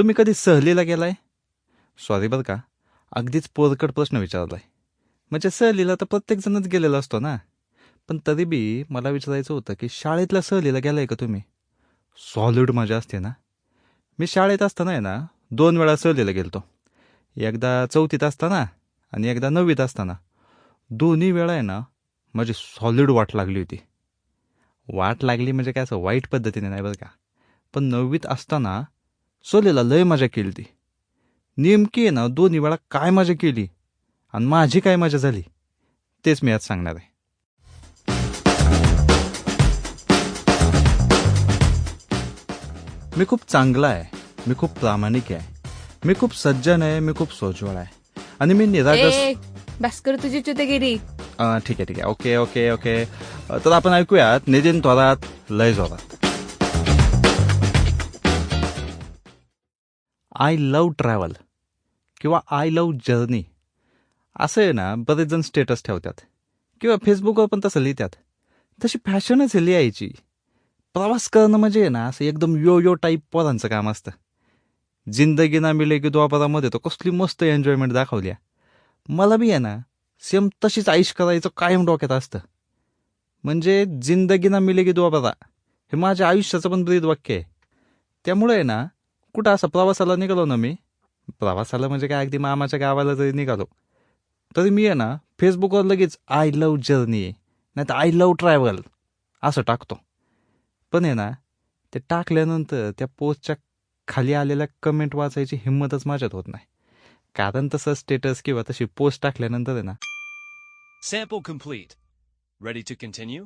तुम्ही कधी सहलीला गेलाय? सॉरी बरं का. अगदीच पोरकट प्रश्न विचारलाय. म्हणजे सहलीला तर प्रत्येकजणच गेलेला असतो ना. पण तरी बी मला विचारायचं होतं की शाळेतल्या सहलीला गेलाय का तुम्ही? सॉलिड मजा असते ना. मी शाळेत असताना आहे ना दोन वेळा सहलीला गेलतो. एकदा चौथीत असताना आणि एकदा नववीत असताना. दोन्ही वेळा आहे ना माझी सॉलिड वाट लागली होती. वाट लागली म्हणजे काय असं वाईट पद्धतीने नाही बरं का. पण नववीत असताना सहलीला लय मजा केली ती. नेमकी आहे ना दोन्ही वेळा काय मजा केली आणि माझी काय मजा झाली तेच मी आज सांगणार आहे. मी खूप चांगला आहे मी खूप प्रामाणिक आहे मी खूप सज्जन आहे मी खूप सोज्वळ आहे आणि मी निरागस ए बस कर तुझी चुतेगिरी अं, ठीक आहे ठीक आहे. Okay okay okay. तर आपण ऐकूयात नितीन थोरात लय जोरात. आय लव ट्रॅव्हल किंवा आय लव जर्नी असं आहे ना बरेच जण स्टेटस ठेवतात. किंवा फेसबुकवर पण तसं लिहितात. तशी फॅशनच आहे लिहायची. प्रवास करणं म्हणजे आहे ना असं एकदम यो यो टाईप पोरांचं काम असतं. जिंदगी ना मिले की द्वापरामध्ये तो कसली मस्त एन्जॉयमेंट दाखवली मला बी आहे ना सेम तशीच आईश करायचं कायम डोक्यात असतं. म्हणजे जिंदगी ना मिले की द्वापरा हे माझ्या आयुष्याचं पण ब्रीद वाक्य आहे. त्यामुळे आहे ना कुठं असं प्रवासाला निघालो ना मी? प्रवासाला म्हणजे काय? अगदी मामाच्या गावाला जरी निघालो तरी मी आहे ना फेसबुकवर लगेच आय लव जर्नी नाही तर आय लव ट्रॅव्हल असं टाकतो. पण आहे ना ते टाकल्यानंतर त्या पोस्टच्या खाली आलेल्या कमेंट वाचायची हिंमतच माझ्यात होत नाही. कारण तसं स्टेटस किंवा तशी पोस्ट टाकल्यानंतर आहे ना sample complete ready to continue